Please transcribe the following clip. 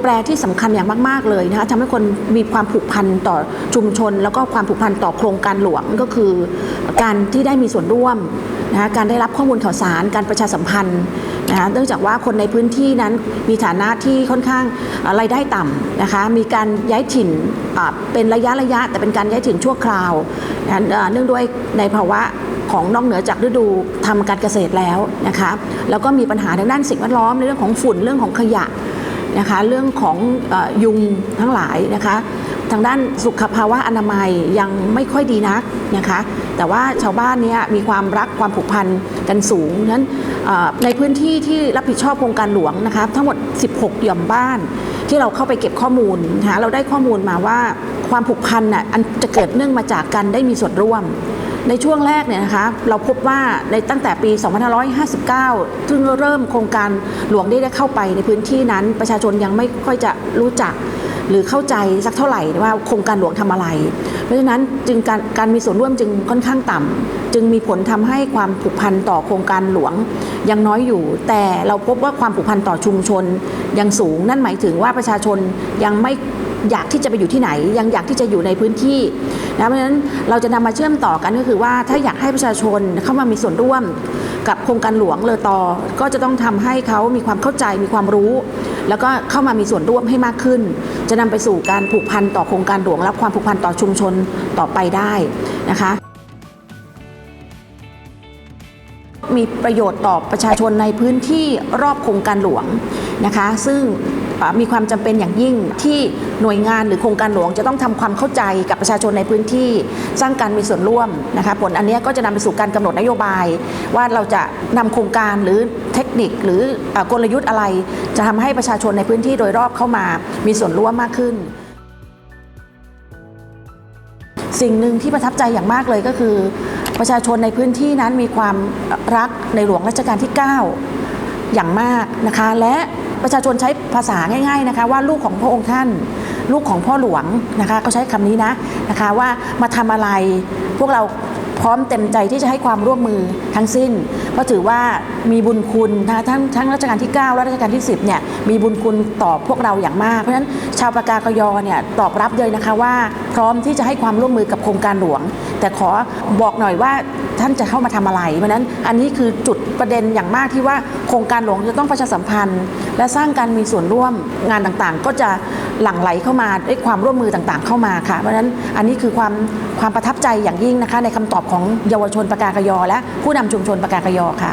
แปรที่สำคัญอย่างมาก ๆ เลยนะคะทำให้คนมีความผูกพันต่อชุมชน แล้วก็ความผูกพันต่อโครงการหลวงก็คือ การที่ได้มีส่วนร่วมนะคะการได้รับข้อมูลข่าวสาร การประชาสัมพันธ์นะคะเนื่องจากว่าคนในพื้นที่นั้นมีฐานะที่ค่อนข้างรายได้ต่ำนะคะมีการย้ายถิ่นเป็นระยะระยะ แต่เป็นการย้ายถิ่นชั่วคราวนะะเนื่องด้วยในภาวะของนอกเหนือจากฤดูทำการเกษตรแล้วนะคะแล้วก็มีปัญหาทางด้านสิ่งแวดล้อมในเรื่องของฝุ่นเรื่องของขยะ นะคะ เรื่องของอยุงทั้งหลายนะคะ ทางด้านสุขภาวะอนามัยยังไม่ค่อยดีนักนะคะ แต่ว่าชาวบ้านเนี้มีความรักความผูกพันกันสูงนั้นในพื้นที่ที่รับผิดชอบโครงการหลวงนะคะทั้งหมด 16 หย่อมบ้านที่เราเข้าไปเก็บข้อมูลนะคะเราได้ข้อมูลมาว่าความผูกพันน่ะอันจะเกิดเนื่องมาจากการได้มีส่วนร่วม ในช่วงแรกเนี่ยนะคะเราพบว่าในตั้งแต่ปี 2559 ซึ่งเริ่มโครงการหลวงได้ได้เข้าไปในพื้นที่นั้น ประชาชนยังไม่ค่อยจะรู้จักหรือเข้าใจสักเท่าไหร่ว่าโครงการหลวงทำอะไร เพราะฉะนั้นจึงการการมีส่วนร่วมจึงค่อนข้างต่ำจึงมีผลทำให้ความผูกพันต่อโครงการหลวงยังน้อยอยู่ แต่เราพบว่าความผูกพันต่อชุมชนยังสูง นั่นหมายถึงว่าประชาชนยังไม่ อยากที่จะไปอยู่ที่ไหน ยังอยากที่จะอยู่ในพื้นที่นะเพราะฉะนั้นเราจะนำมาเชื่อมต่อกันก็คือว่าถ้าอยากให้ประชาชนเข้ามามีส่วนร่วมกับโครงการหลวงเลอตอ ก็จะต้องทำให้เขามีความเข้าใจมีความรู้ แล้วก็เข้ามามีส่วนร่วมให้มากขึ้น จะนำไปสู่การผูกพันต่อโครงการหลวงและความผูกพันต่อชุมชนต่อไปได้นะคะมีประโยชน์ต่อประชาชนในพื้นที่รอบโครงการหลวงนะคะ ซึ่ง มีความจำเป็นอย่างยิ่งที่หน่วยงานหรือโครงการหลวงจะต้องทำความเข้าใจกับประชาชนในพื้นที่สร้างการมีส่วนร่วมนะคะผลอันนี้ก็จะนำไปสู่การกำหนดนโยบาย ว่าเราจะนำโครงการหรือเทคนิคหรืออกลยุทธ์อะไร จะทำให้ประชาชนในพื้นที่โดยรอบเข้ามามีส่วนร่วมมากขึ้นสิ่งหนึ่งที่ประทับใจอย่างมากเลยก็คือ ประชาชนในพื้นที่นั้นมีความรักในหลวงรัชกาลที่ 9 อย่างมากนะคะ และ ประชาชนใช้ภาษาง่ายๆนะคะว่าลูกของพระองค์ท่าน ลูกของพ่อหลวงนะคะเขาใช้คำนี้นะนะคะว่ามาทำอะไรพวกเราพร้อมเต็มใจที่จะให้ความร่วมมือทั้งสิ้น เพราะถือว่ามีบุญคุณนะทั้งทั้งรัชกาลที่ 9 และรัชกาลที่ 10เนี่ยมีบุญคุณต่อพวกเราอย่างมาก เพราะฉะนั้นชาวปากากยอเนี่ยตอบรับเลยนะคะว่าพร้อมที่จะให้ความร่วมมือกับโครงการหลวง แต่ขอบอกหน่อยว่า ท่านจะเข้ามาทำอะไร เพราะนั้นอันนี้คือจุดประเด็นอย่างมากที่ว่าโครงการหลวงจะต้องประชาสัมพันธ์ และสร้างการมีส่วนร่วมงานต่างๆ ก็จะหลั่งไหลเข้ามาด้วยความร่วมมือต่างๆ เข้ามาค่ะ เพราะนั้นอันนี้คือความความประทับใจอย่างยิ่งนะคะ ในคำตอบของเยาวชนปากากยอ และผู้นำชุมชนปากากยอค่ะ